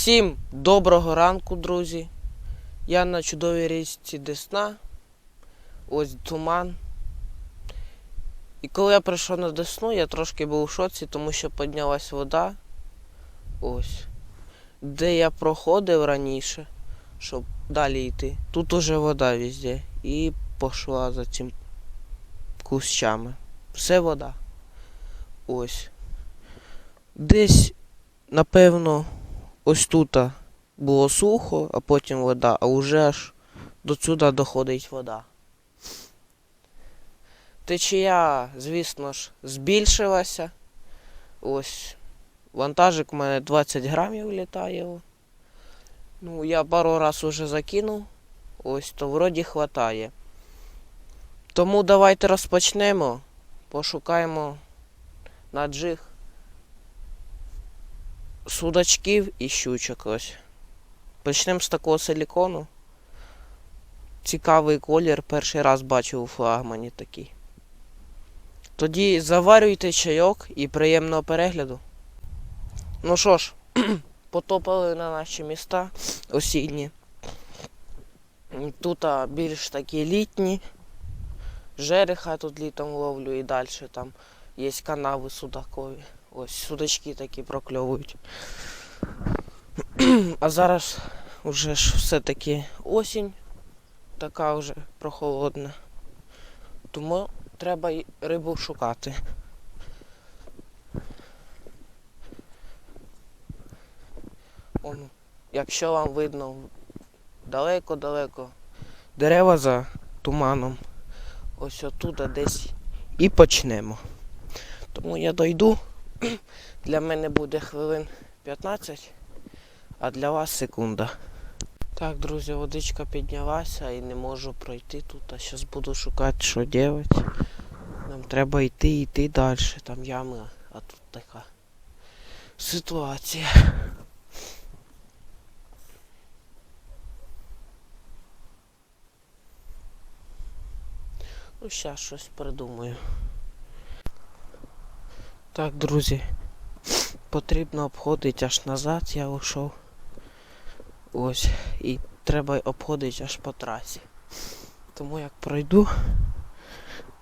Всім доброго ранку, друзі. Я на чудовій річці Десна. Ось туман. І коли я прийшов на Десну, я трошки був у шоці, тому що піднялась вода. Ось. Де я проходив раніше, щоб далі йти. Тут уже вода везде. І пішла за цим кущами. Все вода. Ось. Десь, напевно, ось тут було сухо, а потім вода, а вже аж до сюди доходить вода. Течія, звісно ж, збільшилася. Ось. Вантажик у мене 20 грамів літає. Ну, я пару раз уже закинув. Ось, то вроді хватає. Тому давайте розпочнемо. Пошукаємо на джиг судачків і щучок ось. Почнемо з такого силікону. Цікавий колір, перший раз бачив у флагмані такий. Тоді заварюйте чайок і приємного перегляду. Ну що ж, потопали на наші міста осінні. Тут а, більш такі літні. Жереха тут літом ловлю і далі там є канави судакові. Ось судачки такі прокльовують. А зараз вже ж все-таки осінь, така вже прохолодна. Тому треба рибу шукати. Он, якщо вам видно далеко-далеко дерева за туманом, ось отуда десь і почнемо. Тому я дойду. Для мене буде хвилин 15, а для вас секунда. Так, друзі, водичка піднялася і не можу пройти тут. А зараз буду шукати, що робити. Нам треба йти йти далі. Там ями, а тут така ситуація. Ну, зараз щось придумаю. Так, друзі, потрібно обходити аж назад, я вийшов. Ось. І треба обходити аж по трасі. Тому як пройду,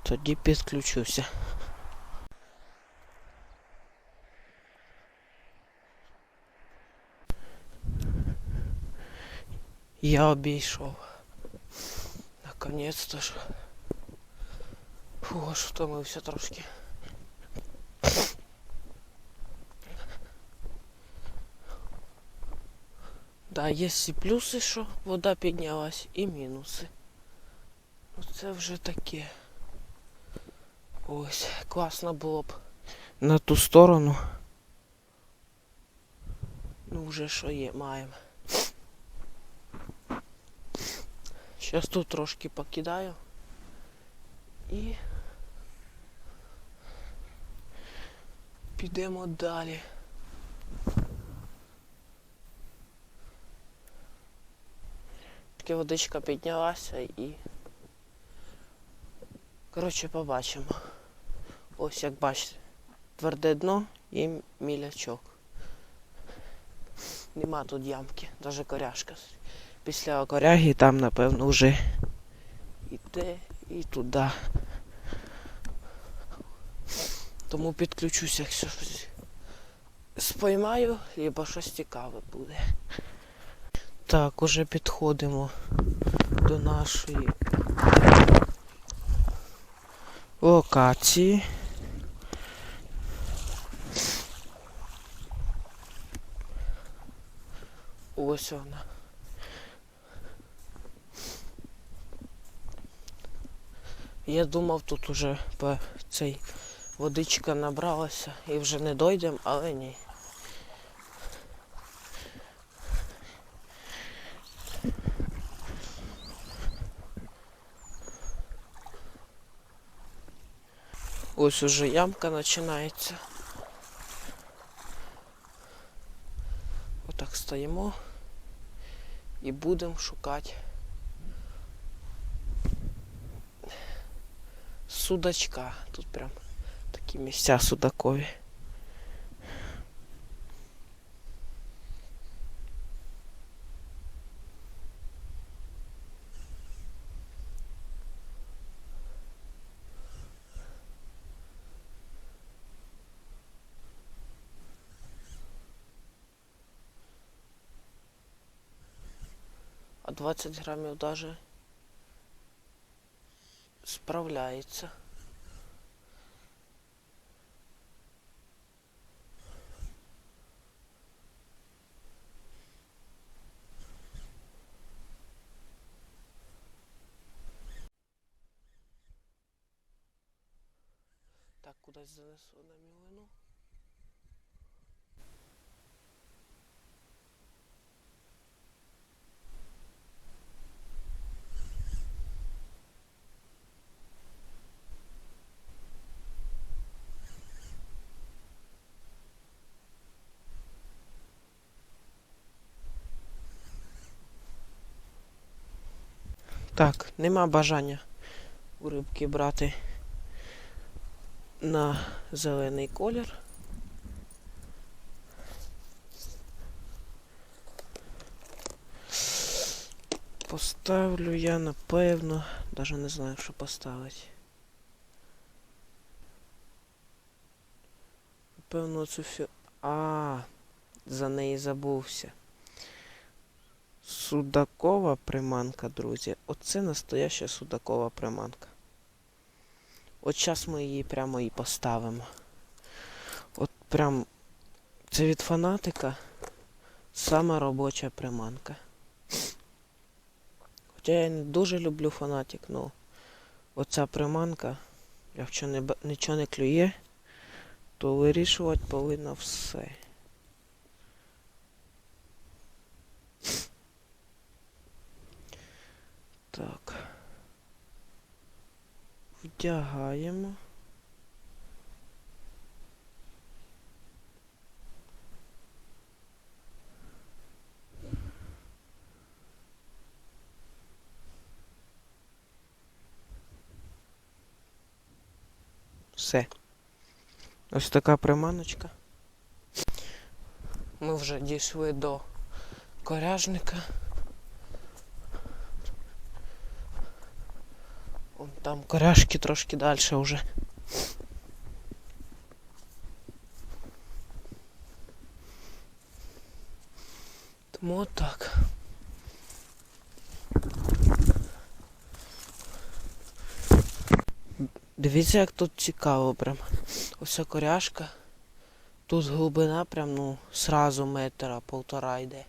тоді підключуся. Я обійшов. Наконець-то ж. Фу, аж втомився трошки. Да, є і плюси, що вода піднялась, і мінуси. Ну це вже таке. Ось, класно було б на ту сторону. Ну вже що є, маємо. Зараз тут трошки покидаю. І підемо далі. Тільки водичка піднялася і. Коротше, побачимо. Ось як бачите, тверде дно і мілячок. Нема тут ямки, навіть коряшка. Після коряги там, напевно, вже іде і туди. Тому підключуся, якщо щось споймаю, або щось цікаве буде. Так, уже підходимо до нашої локації. Ось вона. Я думав, тут уже по цей водичка набралася і вже не дойдемо, але ні. Ось уже ямка починається. Отак стоїмо і будемо шукати судачка. Тут прям такі місця судакові. 20 грамів даже справляється. Так, кудись занесу на мілину. Так, нема бажання у рибки брати на зелений колір. Поставлю я, напевно, даже не знаю, що поставити. Напевно, цю фі... А, за неї забувся. Судакова приманка, друзі. Оце настояща судакова приманка. От зараз ми її прямо і поставимо. От прям це від фанатика сама робоча приманка. Хоча я не дуже люблю фанатик, ну оця приманка, якщо не, нічого не клює, то вирішувати повинна все. Так. Вдягаємо. Все. Ось така приманочка. Ми вже дійшли до коряжника. Там коряшки трошки далі вже. Тому отак. Дивіться, як тут цікаво прям. Ось коряшка. Тут глибина прям, ну, сразу метра, полтора йде.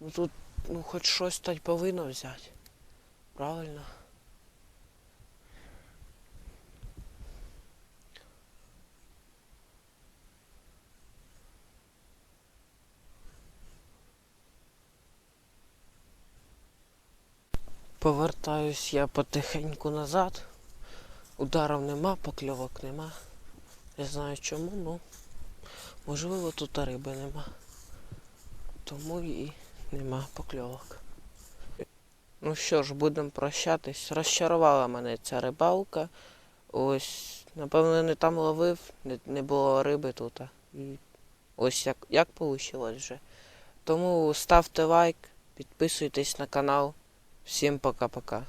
Ну тут, ну, хоч щось так повинно взяти. Правильно? Повертаюсь я потихеньку назад. Ударів нема, покльовок нема. Не знаю чому, ну можливо тут риби нема. Тому і нема покльовок. Ну що ж, будемо прощатись. Розчарувала мене ця рибалка. Ось, напевно, не там ловив, не, не було риби тут. І ось як, як вийшло вже. Тому ставте лайк, підписуйтесь на канал. Всім пока-пока.